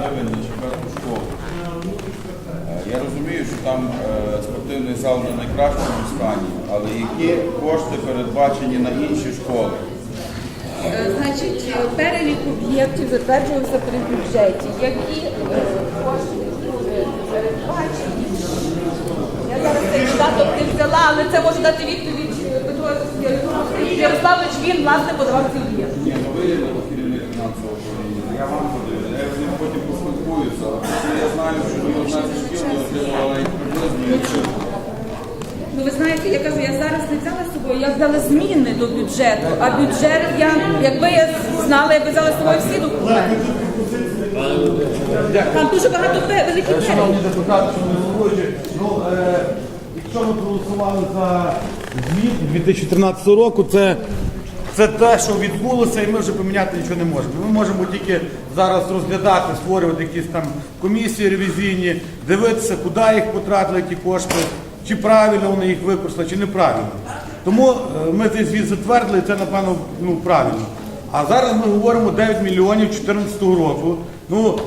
гривень на четверту школу. Е, Я розумію, що там е, спортивний зал не найкращому стані, але які кошти передбачені на інші школи? Е, Значить, перелік об'єктів затверджувався при бюджеті. Які кошти передбачені? Я зараз цей додаток не взяла, але це може дати відповідь Петро Ярославович, він власне подавав ці об'єкти. Ні, ну ви є керівник фінансового управління. Я вам подивлю, я з ним потім поспілкуюся. Я знаю, що одна зі шкіл не отримувала навіть приблизно. Ну ви знаєте, я кажу, я зараз не взяла з собою, я взяла зміни до бюджету, а бюджет я, якби я знала, я б взяла з собою всі документи. Там дуже багато великих перелік. Шановні депутати, шановні головуючі, ну, е, якщо ми проголосували за змін 2013 року, це, це те, що відбулося, і ми вже поміняти нічого не можемо. Ми можемо тільки зараз розглядати, створювати якісь там комісії ревізійні, дивитися, куди їх потратили ті кошти, чи правильно вони їх використали, чи неправильно. Тому е, ми цей звіт затвердили, і це, напевно, ну, правильно. А зараз ми говоримо 9 мільйонів 2014 року. Ну,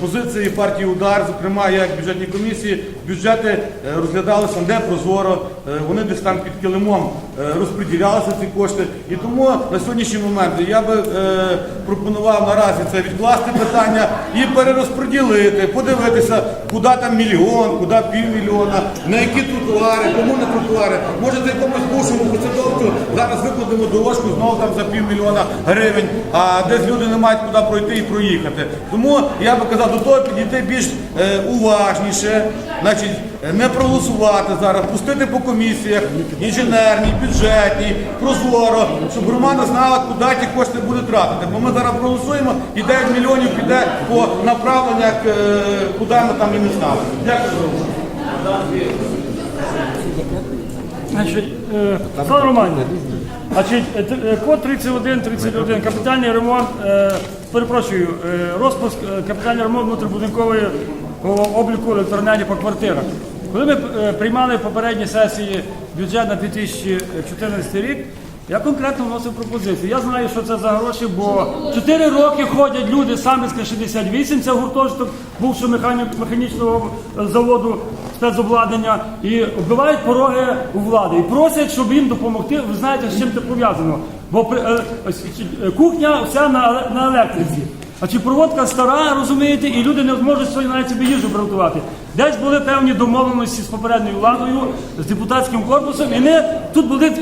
позиції партії Удар, зокрема, як бюджетні комісії, бюджети е, розглядалися де прозоро, е, вони десь там під килимом е, розподілялися ці кошти. І тому на сьогоднішній момент я би е, пропонував наразі це відкласти питання і перерозподілити, подивитися, куди там мільйон, куди півмільйона, на які тротуари, кому на тротуари. Може, за якомусь бувшому посадовцю зараз викладемо дорожку знову там за півмільйона гривень, а десь люди не мають куди пройти і проїхати. Тому я би казав, до того підійти більш е, уважніше, значить, не проголосувати зараз, пустити по комісіях, інженерній, бюджетній, прозоро, щоб громада знала, куди ті кошти буде тратити. Бо ми зараз проголосуємо і 9 мільйонів піде по направленнях, е, куди ми там і не знали. Дякую за увагу. Значить, е, значить, е, е, код 31, 31, капітальний ремонт, е, перепрошую, розпуск, капітальний ремонт внутрібудинкової обліку електроенергії по квартирах. Коли ми приймали попередні сесії бюджет на 2014 рік, я конкретно вносив пропозицію. Я знаю, що це за гроші, бо 4 роки ходять люди з Самбірська 68, це гуртожиток бувшого механі- механічного заводу спецобладнання, і вбивають пороги у влади. І просять, щоб їм допомогти. Ви знаєте, з чим це пов'язано. Бо е, кухня вся на, на електриці. А чи проводка стара, розумієте, і люди не зможуть собі навіть собі їжу приготувати. Десь були певні домовленості з попередньою владою, з депутатським корпусом, і ми тут були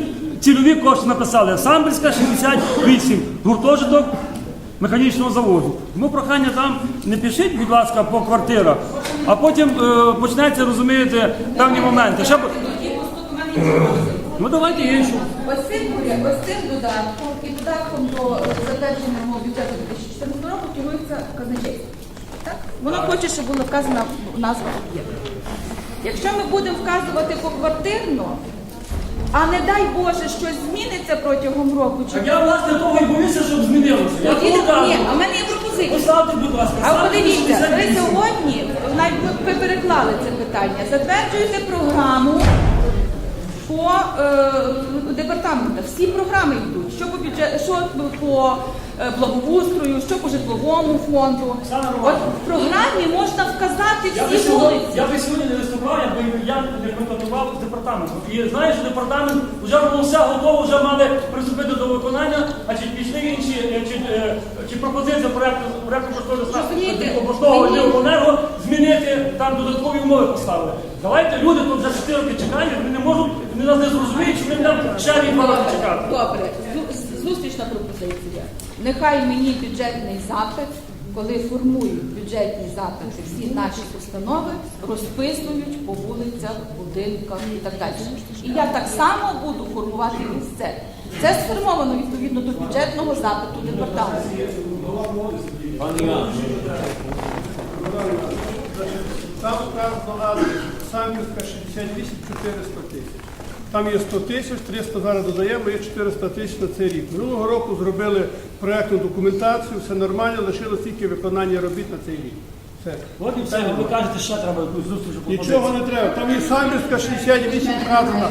цільові кошти написали. Самбірська 68, гуртожиток механічного заводу. Тому прохання там не пишіть, будь ласка, по квартирах, а потім е, почнеться, розумієте, певні моменти. Ще... б- Ну давайте іншу. Ось цим, ось цим додатком і додатком до затвердженого бюджету 2014 року керується казначейство. Так? Воно хоче, щоб була вказана назва об'єкту. Якщо ми будемо вказувати поквартирно, а не дай Боже, щось зміниться протягом року, чи Так я власне того і боюся, щоб змінилося. Я Тоді- кажу. ні, а в мене є пропозиція. Поставте, будь ласка. А ставте подивіться, 68. ви сьогодні навіть ви це питання. Затверджуєте програму по е, департаментах. Всі програми йдуть. Що по бюджет, що по благоустрою, що по житловому фонду. От в програмі можна вказати Я би, всі сьогодні, вулиці. я би сьогодні не виступав, якби я не контактував з департаментом. І знаєш, департамент вже було все готово, вже мали приступити до виконання, а чи пішли інші, е, чи, е, чи пропозиція проекту проекту Розумієте, обласного мені- змінити там додаткові умови поставили. Давайте люди тут за 4 роки чекають, вони не можуть, вони нас не зрозуміють, що ми там ще рік два роки чекати. Добре, Зу- зустрічна пропозиція. Нехай мені бюджетний запит, коли формують бюджетні запити, всі наші установи розписують по вулицях, будинках і так далі. І я так само буду формувати місце. Це сформовано відповідно до бюджетного запиту департаменту. Там вказано адрес Самбірська 68 400 тисяч. Там є 100 тисяч, 300 зараз додаємо, є 400 тисяч на цей рік. Минулого року зробили проектну документацію, все нормально, лишилось тільки виконання робіт на цей рік. Все. От і все, ви кажете, ще треба якусь зустріч. Нічого не треба. Там є Самбірська 68 вказано.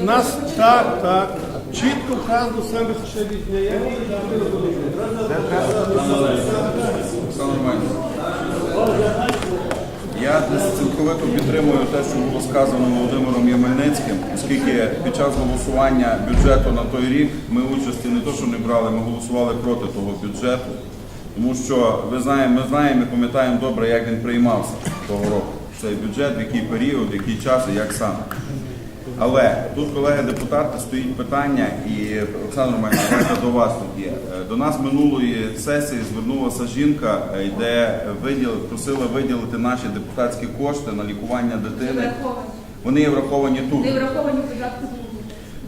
У Нас так, так. Чітко вказано Самбірська 68. Я- Олександр Романівна, цілковито підтримую те, що було сказано Володимиром Ємельницьким, оскільки під час голосування бюджету на той рік ми участі не то, що не брали, ми голосували проти того бюджету. Тому що ви знаємо, ми знаємо і пам'ятаємо добре, як він приймався того року. Цей бюджет, в який період, в який час і як саме. Але тут, колеги депутати, стоїть питання, і Олександр Романович, до вас тут є. Е, До нас минулої сесії звернулася жінка, е, де виділ, просила виділити наші депутатські кошти на лікування дитини. Вони є враховані тут. Враховані.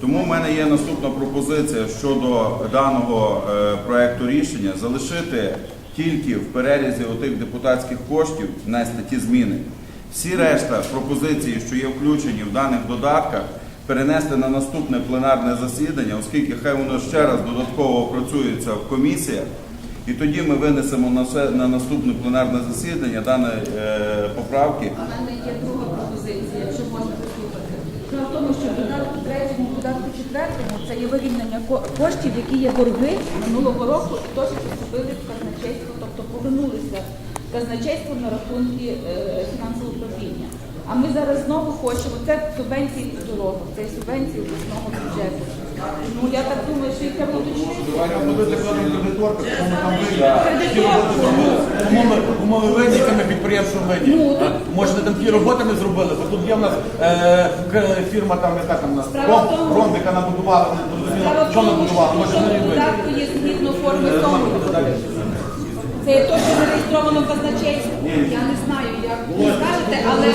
Тому в мене є наступна пропозиція щодо даного е, проекту рішення залишити тільки в перерізі отих депутатських коштів внести ті зміни. Всі решта пропозиції, що є включені в даних додатках, перенести на наступне пленарне засідання, оскільки хай воно ще раз додатково опрацюється в комісіях, і тоді ми винесемо на, все- на наступне пленарне засідання дані е, поправки. А в мене є друга пропозиція, якщо можна послухати. Справа в тому, що в додатку третьому, додатку четвертому це є вивільнення коштів, які є борги минулого року, і теж поступили в казначейство, тобто повернулися казначейство на рахунки е, фінансового управління. А ми зараз знову хочемо, це субвенції під дорогу, це субвенції обласного бюджету. Ну я так думаю, що їх треба уточнити. Умови, видні, якими підприємство видні. Ну, Може, не там ті роботи не зробили, бо тут є в нас е, фірма, там яка там у нас яка набудувала, не зрозуміло, що набудувала, може не видно. додатку є згідно форми тому. Це є те, що зареєстровано в казначействі. Я не знаю, як ви скажете, але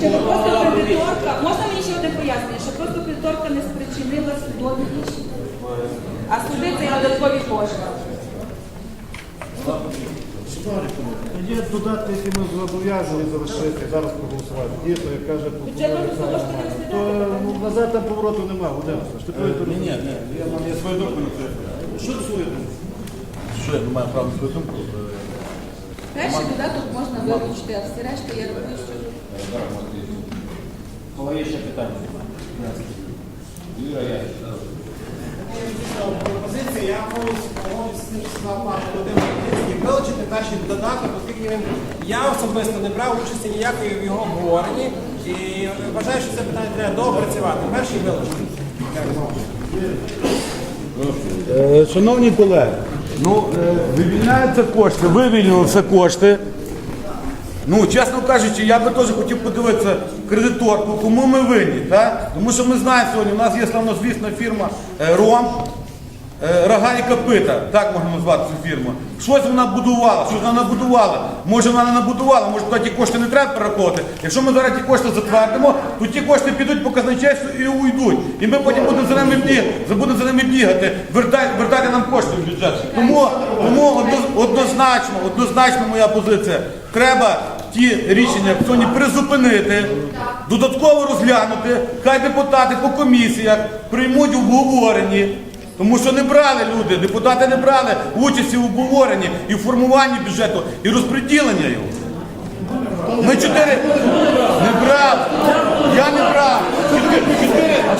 щоб просто кредиторка, можна мені ще одне пояснення, що просто кредиторка не спричинила судові рішення. А суди це додаткові кошти. Є додатки, які ми зобов'язані залишити, зараз проголосувати. Дійсно, як каже не то ну, назад там повороту немає, Володимир правильно Ні, ні, ні, я свою думку на це. Що це своє? Що я не маю права на свою думку? Перший додаток можна вилучити, а все решта я рахую, що Кого є ще питання? Юра, я. Пропозиція, я погоджуюсь з тим, що сказав пан Володимир вилучити перший додаток, оскільки він я особисто не брав участі ніякої в його обговоренні і вважаю, що це питання треба доопрацювати. Перший вилучити. Е, Шановні колеги, ну е, вивільняються кошти, вивільнилися кошти. Ну, чесно кажучи, я би теж хотів подивитися кредиторку, кому ми винні, так? Тому що ми знаємо сьогодні, у нас є славнозвісна фірма е, Ром, Рога і Копита, так можна назвати цю фірму. Щось вона будувала, щось вона набудувала. Може вона не набудувала, може туди ті кошти не треба перераховувати. Якщо ми зараз ті кошти затвердимо, то ті кошти підуть по казначейству і уйдуть. І ми потім будемо за ними бігати, будемо за ними бігати, вертати, вертати нам кошти в бюджет. Тому, тому однозначно, однозначно моя позиція. Треба ті рішення сьогодні призупинити, додатково розглянути, хай депутати по комісіях приймуть обговорені. Тому що не брали люди, депутати не брали участі в обговоренні і в формуванні бюджету, і розподілення його. Ми чотири не брали. Я не брав.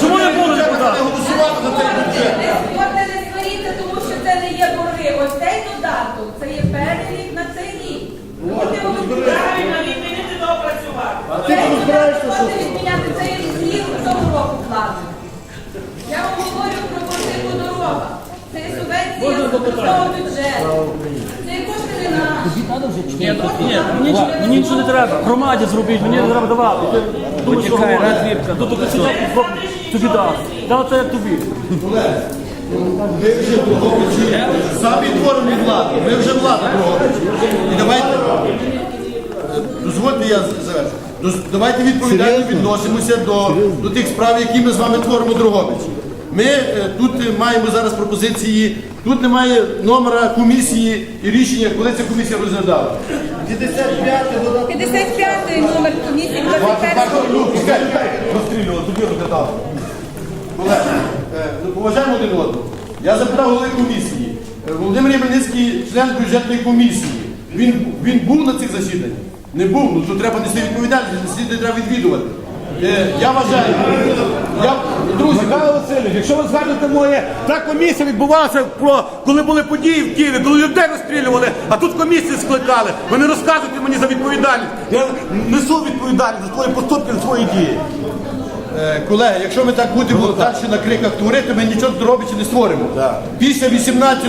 Чому не були депутати? голосувати за цей бюджет. Спорте не сваріться, тому що це не є борги. Ось цей додаток, це є перелік на цей рік. Правильно, доопрацювати. Цей додаток може відміняти цей рік цього року плану. Я вам говорю про борги. Це субвенція з обласного бюджету. Це кошти не наші. Ні, ні, мені, нічого- мені нічого не треба. Громаді зробіть, мені не треба давати. Ти думаєш, що говориш. Тут ти сюди тобі дав. Дав це як тобі. Ви вже Дрогобичі самі творені влади. Ви вже влада Дрогобичі. І давайте, дозвольте я завершу. Давайте відповідально відносимося до, до тих справ, які ми з вами творимо Дрогобичі. Ми е, тут маємо зараз пропозиції, тут немає номера комісії і рішення, коли ця комісія розглядала. 55 додаток. 55-й номер комісії 21 Ну, розстрілювали, тобі розглядали. Колеги, е, ну, поважаємо один одного. Я запитав голови комісії. Е, Володимир Ємельницький, член бюджетної комісії. Він, він був на цих засіданнях? Не був, ну то треба нести відповідальність, засідання треба відвідувати. Е, Я вважаю, я, друзі, Михайло Васильович, якщо ви згадуєте моє, та комісія відбувалася про коли були події в Києві, коли людей розстрілювали, а тут комісії скликали. Вони розказують мені за відповідальність. Я несу відповідальність за свої поступки, за свої дії. Е, Колеги, якщо ми так будемо далі на криках творити, ми нічого робити не створимо. Після 18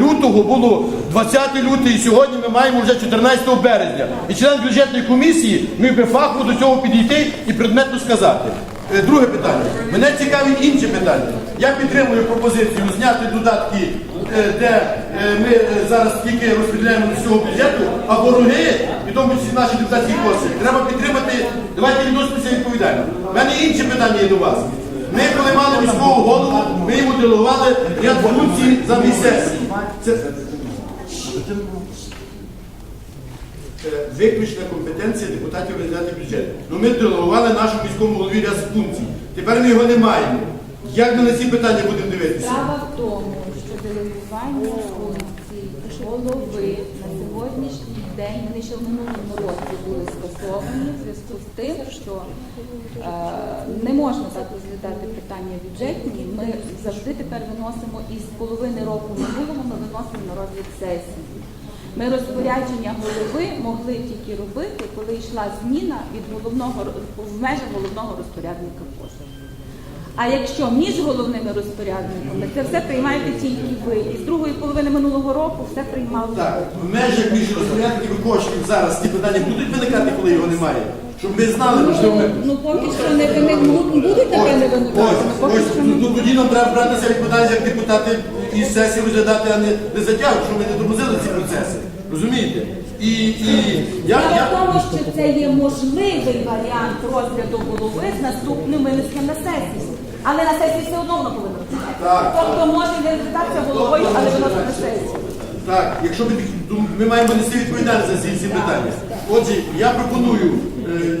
лютого було 20 лютого і сьогодні ми маємо вже 14 березня. І член бюджетної комісії міг би фахово до цього підійти і предметно сказати. Е, Друге питання. Мене цікавить інше питання. Я підтримую пропозицію зняти додатки, е, де е, ми е, зараз тільки розподіляємо з цього бюджету, а борги, і тому числі наші депутатські кошти, треба підтримати. Давайте відносимося відповідально. У мене інше питання є до вас. Ми, коли мали міського голову, ми йому делегували ряд функцій за місяць. Це виключна компетенція депутатів розглядати бюджет. Ну ми делегували нашому міському голові ряд функцій. Тепер ми його не маємо. Як ми на ці питання будемо дивитися? Справа в тому, що делегування функцій голови на сьогоднішній день, вони ще в минулому році були скасовані в зв'язку з тим, що е, не можна так розглядати питання бюджетні. Ми завжди тепер виносимо із половини року минулого, ми виносимо на розгляд сесії. Ми розпорядження голови могли тільки робити, коли йшла зміна від головного в межах головного розпорядника коштів. А якщо між головними розпорядниками, це все приймаєте тільки ви. І з другої половини минулого року все приймали. Так, в межах між розпорядників коштів зараз ці питання будуть виникати, коли його немає. Щоб ми знали, можливо, ми. Ну поки що не вони будуть таке не виникати. Ось, що ну, ну, тоді нам треба братися відповідальність як депутати із сесії розглядати, а не, не затягувати, щоб ми не тормозили ці процеси. Розумієте? І, і я, я, тому, що це є можливий варіант розгляду голови з наступним винесенням на сесію. Але на сесії все одно воно повинно. Так. Тобто може не розглядатися головою, але виносити на сесію. так, якщо ми, такі- ну, ми маємо нести відповідальність за ці всі питання. Отже, я пропоную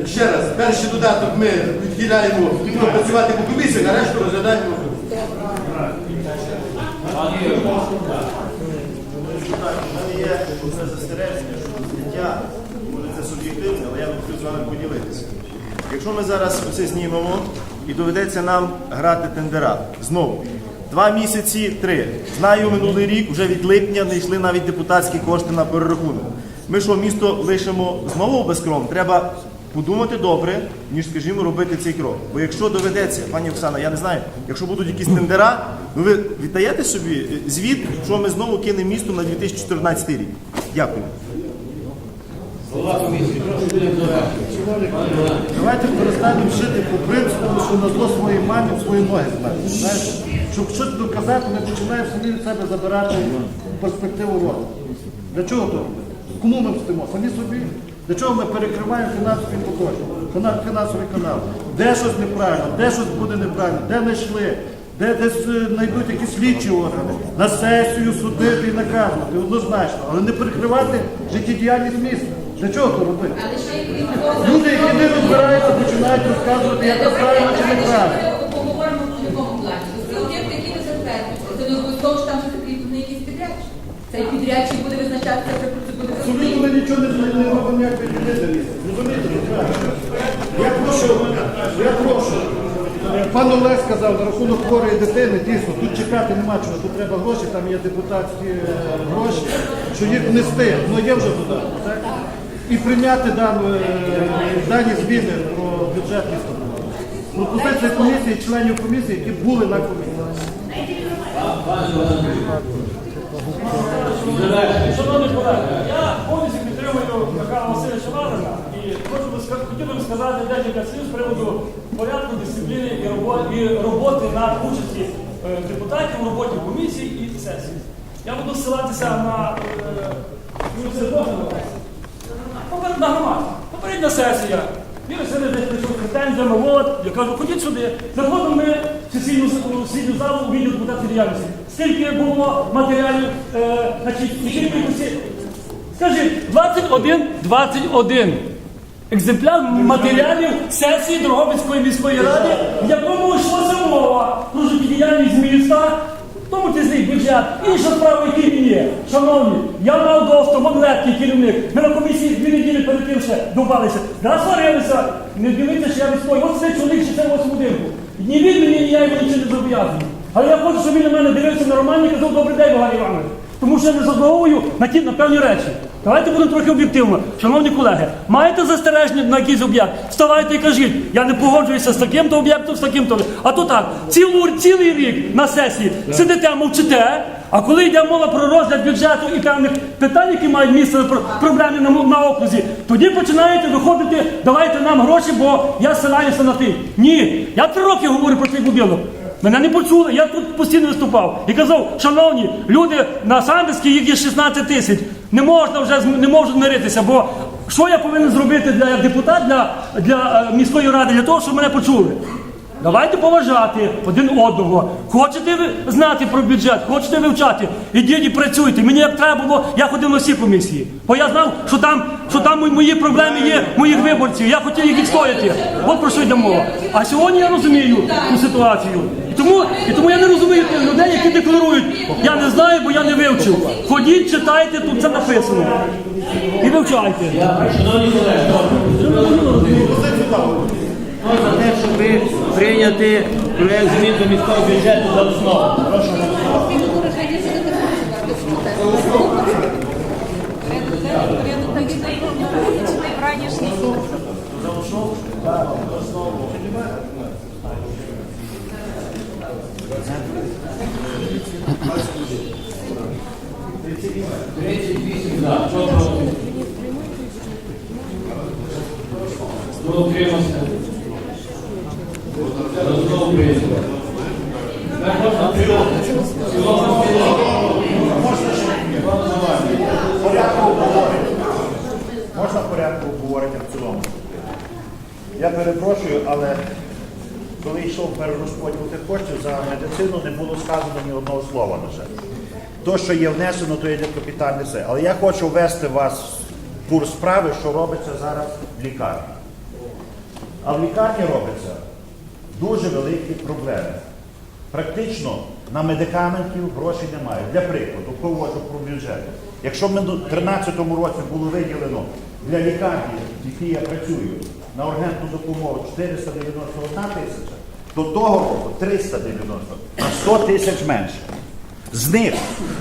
е, ще раз, перший додаток ми відхиляємо працювати по комісіях, а решту розглядаємо. У мене є одне застереження, що зняття, може це суб'єктивне, але я би хотів з вами поділитися. Якщо ми зараз оце знімемо і доведеться нам грати тендера знову. Два місяці, три. Знаю, минулий рік вже від липня не йшли навіть депутатські кошти на перерахунок. Ми що, місто лишимо знову без кром? Треба подумати добре, ніж, скажімо, робити цей крок. Бо якщо доведеться, пані Оксана, я не знаю, якщо будуть якісь тендера, ну ви віддаєте собі звіт, що ми знову кинемо місто на 2014 рік. Дякую. Давайте перестанемо жити по принципу, що на зло своїй мамі свої ноги. Знаєш, щоб щось доказати, ми починаємо самі від себе забирати перспективу року. Для чого то? Кому ми мстимо? Самі собі. Для чого ми перекриваємо фінансові потоки, фіна- фінансовий канал? Де щось неправильно, де щось буде неправильно, де не йшли, де десь е, знайдуть якісь слідчі органи, на сесію судити і наказувати, однозначно, але не перекривати життєдіяльність міста. Для чого то робити? Люди, які не розбираються, починають розказувати, як це правильно чи неправильно. Поговоримо в якому плані. Всі об'єкти, які ви затвердите, це не обов'язково, що там закріплений якийсь підрядчик. Цей підрядчик буде визначатися при процедурі. Собі ми нічого не, не робимо ніякої ділянки. Розумієте. Я прошу, я прошу. Пан Олег сказав на рахунок хворої дитини, дійсно, тут чекати нема чого, тут треба гроші, там є депутатські е, гроші, що їх внести, ну є вже туди, так? І прийняти е, дані зміни про бюджет міста. Пропозиція комісії, членів комісії, які були на комісії. Шановні колеги, я повністю підтримую Михайла Васильовича Лазаря і хотів би сказати декілька слів з приводу порядку, дисципліни і роботи, і роботи над участі е, депутатів у роботі комісій і сесії. Я буду ссилатися на е, Юрія Сердовного. Попередня громада, попередня сесія. Він сюди десь прийшов претензіями, от, я кажу, ходіть сюди. Заходимо ми в сесійну, в сесійну залу у відділ депутатської діяльності. Скільки було матеріалів, е, значить, які кількості? Скажіть, 21, 21 екземпляр матеріалів сесії Дрогобицької міської ради, в якому йшлося мова про життєдіяльність міста Тому числі бюджет. Інша справа, які він є. Шановні, я мав доступ, Маглетки, керівник. Ми на комісії дві неділі перед тим ще добалися. Да, сварилися, не дивіться, що я відстою. Ось цей чоловік ще в будинку. Ні він мені, ні я йому нічого не зобов'язаний. Але я хочу, щоб він на мене дивився нормально і казав, добрий день, Валерій Іванович. Тому що я не заслуговую на ті на певні речі. Давайте будемо трохи об'єктивно. Шановні колеги, маєте застереження на якийсь об'єкт? Вставайте і кажіть, я не погоджуюся з таким-то об'єктом, з таким-то. А то так, цілу, цілий рік на сесії сидите, мовчите, а коли йде мова про розгляд бюджету і певних питань, які мають місце про проблеми на, на окрузі, тоді починаєте виходити, давайте нам гроші, бо я ссилаюся на тих. Ні, я три роки говорю про цей будинок. Мене не почули, я тут постійно виступав і казав, шановні, люди на Сандерській їх є 16 тисяч. Не можна вже не можуть миритися, бо що я повинен зробити для як депутат для, для е, міської ради, для того, щоб мене почули? Давайте поважати один одного. Хочете ви знати про бюджет, хочете вивчати, ідіть і працюйте. Мені як треба було, я ходив на всі комісії. Бо я знав, що там, що там мої- проблеми є, моїх виборців. Я хотів їх відстояти. От про що йде мова. А сьогодні я розумію цю ситуацію. І тому, і тому я не розумію тих людей, які декларують. Я не знаю, бо я не вивчив. Ходіть, читайте, тут це написано. І вивчайте. Хто за те, щоб прийняти проєкт змін до міського бюджету за основу? Прошу голосувати. За. Хто проти? Хто утримався? За основу прийнято. Так, можна в цілому? В цілому, в цілому. Можна в порядку обговорення в цілому? Я перепрошую, але коли йшов перерозподіл тих коштів за медицину, не було сказано ні одного слова, на жаль. То, що є внесено, то є для капітальне все. Але я хочу ввести вас в курс справи, що робиться зараз в лікарні. А в лікарні робиться дуже великі проблеми. Практично на медикаментів грошей немає. Для прикладу, проводжу про бюджет. Якщо в 2013 році було виділено для лікарні, в якій я працюю, на ургентну допомогу 491 тисяча, то того року 390, на 100 тисяч менше. З них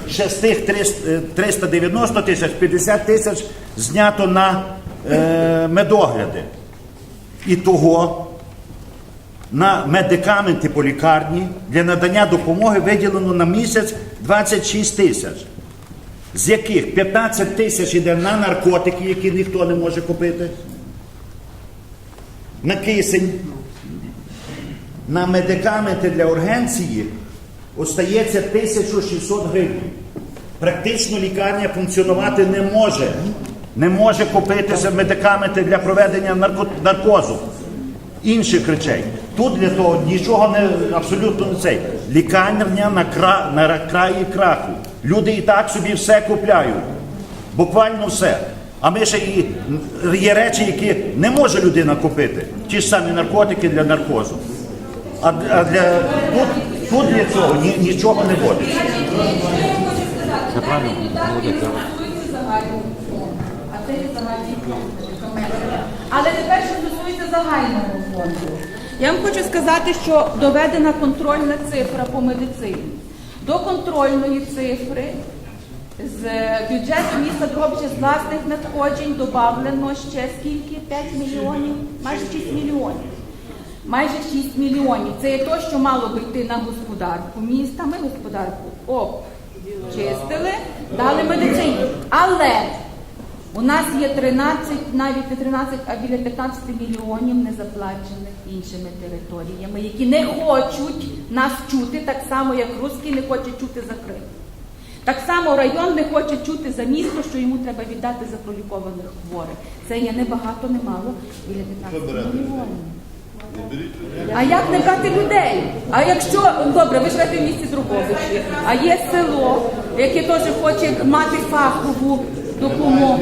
ще з тих 300, е, 390 тисяч 50 тисяч знято на е, медогляди. І того на медикаменти по лікарні для надання допомоги виділено на місяць 26 тисяч, з яких 15 тисяч йде на наркотики, які ніхто не може купити, на кисень, на медикаменти для ургенції остається 1600 гривень. Практично лікарня функціонувати не може. Не може купитися медикаменти для проведення нарко- наркозу інших речей. Тут для того нічого не абсолютно не цей. Лікарня на, кра, на краї краху. Люди і так собі все купляють. Буквально все. А ми ще і є речі, які не може людина купити. Ті ж самі наркотики для наркозу. А для тут, тут для цього ні, нічого не вводиться. Це правильно. загального фонду, а це є загальний фонд. Але тепер що стосується загального фонду. Я вам хочу сказати, що доведена контрольна цифра по медицині. До контрольної цифри з бюджету міста Дрогобича з власних надходжень додавлено ще скільки? 5 мільйонів, майже 6 мільйонів. Майже 6 мільйонів. Це є те, що мало би йти на господарку міста. Ми господарку обчистили, дали медицині. Але у нас є 13, навіть не 13, а біля 15 мільйонів незаплачених іншими територіями, які не хочуть нас чути, так само як русські не хочуть чути за Крим. Так само район не хоче чути за місто, що йому треба віддати за пролікованих хворих. Це є не багато, не мало, біля 15 мільйонів. А як не брати людей? А якщо добре, ви живете в місті Друговичі, а є село, яке теж хоче мати фахову допомогу.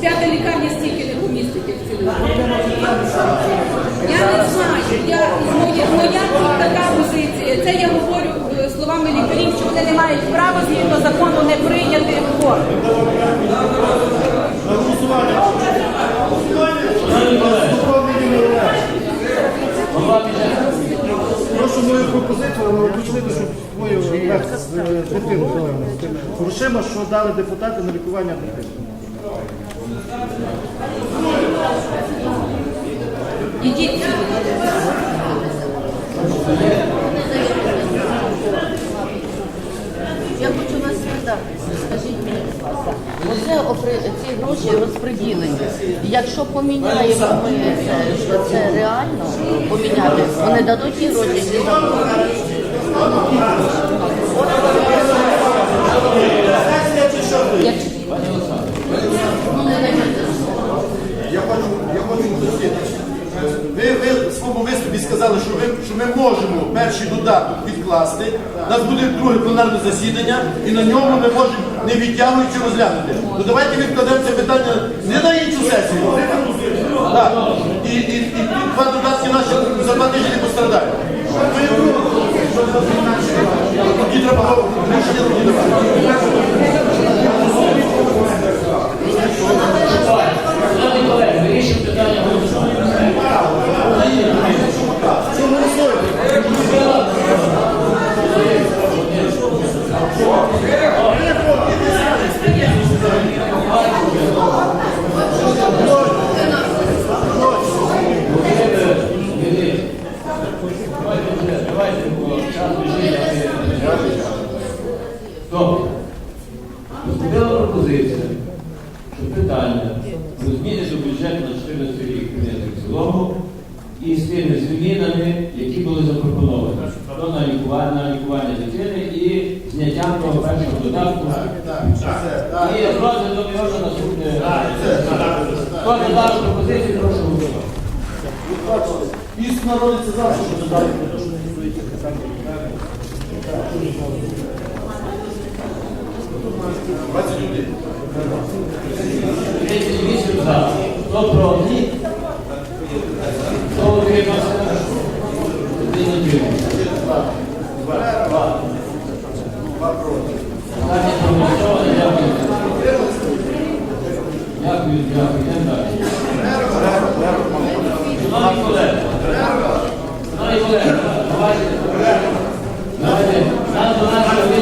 П'ята лікарня стільки не помістить, як цілий. Я не знаю. Я моя, моя тут така позиція. Це я говорю е, словами лікарів, що вони не мають права згідно закону не прийняти хворих. Голова бюджету. Прошу мою е, дитину. Грошима, що дали депутати на лікування дитини. Я хочу вас спитати, скажіть мені, будь ласка, ці гроші розподілені. Якщо поміняємо ми це, що це реально поміняти, вони дадуть ті гроші чи забудуть? Я хочу, я. Ви, в своєму виступі сказали, що, ми можемо перший додаток відкласти. У нас буде друге пленарне засідання, і на ньому ми можемо не відтягуючи розглянути. Ну давайте відкладемо це питання не на іншу сесію. Так. І, і, і ті два додатки наші за два тижні пострадають. Тоді треба рішення тоді давати. Шановні колеги, вирішимо питання голосування. Добре. Поступила пропозиція, що питання про зміни до бюджету на 14 рік прийняти в цілому і з тими змінами, які були запропоновані. Про на лікування, на лікування дитини і зняттям того першого додатку. І розглядом його на наступне. Хто не дав пропозицію, прошу голосувати. Родиться завжди, що додати. 21. 38 за. Хто проти? Хто утримався? Один утримався. Два. Питання проголосоване. Дякую. Дякую, дякую. Йдемо далі. Шановні колеги, はい、そう。